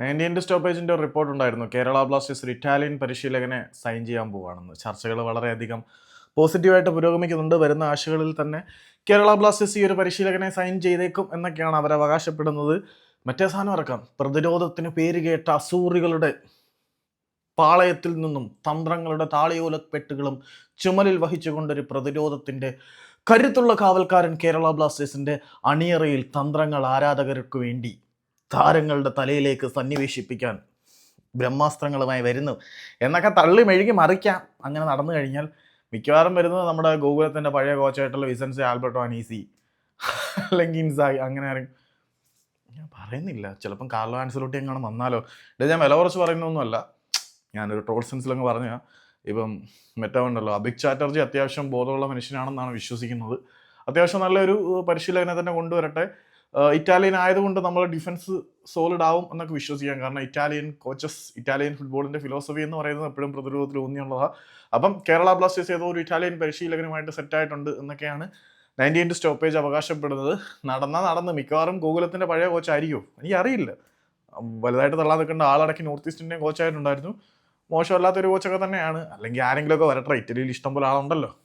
നയന്റീന്റെ സ്റ്റോപ്പേജിന്റെ ഒരു റിപ്പോർട്ട് ഉണ്ടായിരുന്നു. കേരള ബ്ലാസ്റ്റേഴ്സ് ഒരു ഇറ്റാലിയൻ പരിശീലകനെ സൈൻ ചെയ്യാൻ പോവുകയാണെന്ന് ചർച്ചകൾ വളരെയധികം പോസിറ്റീവായിട്ട് പുരോഗമിക്കുന്നുണ്ട്. വരുന്ന ആഴ്ചകളിൽ തന്നെ കേരള ബ്ലാസ്റ്റേഴ്സ് ഈ ഒരു പരിശീലകനെ സൈൻ ചെയ്തേക്കും എന്നൊക്കെയാണ് അവർ അവകാശപ്പെടുന്നത്. മറ്റേ സാധനം ഇറക്കാം പ്രതിരോധത്തിന് പേര് കേട്ട അസൂറികളുടെ പാളയത്തിൽ നിന്നും തന്ത്രങ്ങളുടെ താളിയോലപ്പെട്ടുകളും ചുമലിൽ വഹിച്ചുകൊണ്ടൊരു പ്രതിരോധത്തിന്റെ കരുത്തുള്ള കാവൽക്കാരൻ കേരള ബ്ലാസ്റ്റേഴ്സിന്റെ അണിയറയിൽ തന്ത്രങ്ങൾ ആരാധകർക്ക് വേണ്ടി താരങ്ങളുടെ തലയിലേക്ക് സന്നിവേശിപ്പിക്കാൻ ബ്രഹ്മാസ്ത്രങ്ങളുമായി വരുന്നു എന്നൊക്കെ തള്ളി മെഴുകി മറിക്കാം. അങ്ങനെ നടന്നു കഴിഞ്ഞാൽ മിക്കവാറും വരുന്നത് നമ്മുടെ ഗോകുലത്തിന്റെ പഴയ കോച്ചായിട്ടുള്ള വിസൻസ് ആൽബർട്ടോ അനീസി അല്ലെങ്കിൽ ഇൻസായി അങ്ങനെ ആരെങ്കിലും ഞാൻ പറയുന്നില്ല. ചിലപ്പം കാർലോ ആൻസലോട്ടി എങ്ങനെ വന്നാലോ? ഇത് ഞാൻ വില കുറച്ച് പറയുന്നൊന്നുമല്ല. ഞാനൊരു ട്രോൾ സെൻസിലങ്ങ് പറഞ്ഞ ഇപ്പം മെറ്റോ ഉണ്ടല്ലോ. അഭിക് ചാറ്റർജി അത്യാവശ്യം ബോധമുള്ള മനുഷ്യനാണെന്നാണ് വിശ്വസിക്കുന്നത്. അത്യാവശ്യം നല്ലൊരു പരിശീലകനെ തന്നെ കൊണ്ടുവരട്ടെ. ഇറ്റാലിയൻ ആയതുകൊണ്ട് നമ്മൾ ഡിഫൻസ് സോളിഡ് ആവും എന്നൊക്കെ വിശ്വസിക്കാം. കാരണം ഇറ്റാലിയൻ കോച്ചസ് ഇറ്റാലിയൻ ഫുട്ബോളിന്റെ ഫിലോസഫി എന്ന് പറയുന്നത് എപ്പോഴും പ്രതിരോധത്തിൽ ഊന്നിയുള്ളതാണ് അപ്പം കേരള ബ്ലാസ്റ്റേഴ്സ് ഏതോ ഒരു ഇറ്റാലിയൻ പരിശീലകനുമായിട്ട് സെറ്റ് ആയിട്ടുണ്ട് എന്നൊക്കെയാണ് നയന്റി എയ്റ്റ് സ്റ്റോപ്പേജ് അവകാശപ്പെടുന്നത്. നടന്നാൽ നടന്ന്. മിക്കവാറും ഗോകുലത്തിന്റെ പഴയ കോച്ചായിരിക്കും എനിക്കറിയില്ല. വലുതായിട്ട് തള്ളാൻ നിൽക്കേണ്ട ആളടക്കി നോർത്ത് ഈസ്റ്റിന്റെയും കോച്ചായിട്ടുണ്ടായിരുന്നു മോശമല്ലാത്തൊരു കോച്ചൊക്കെ തന്നെയാണ്. അല്ലെങ്കിൽ ആരെങ്കിലുമൊക്കെ വരട്ടെ. ഇറ്റലിയിൽ ഇഷ്ടം പോലെ ആളുണ്ടല്ലോ.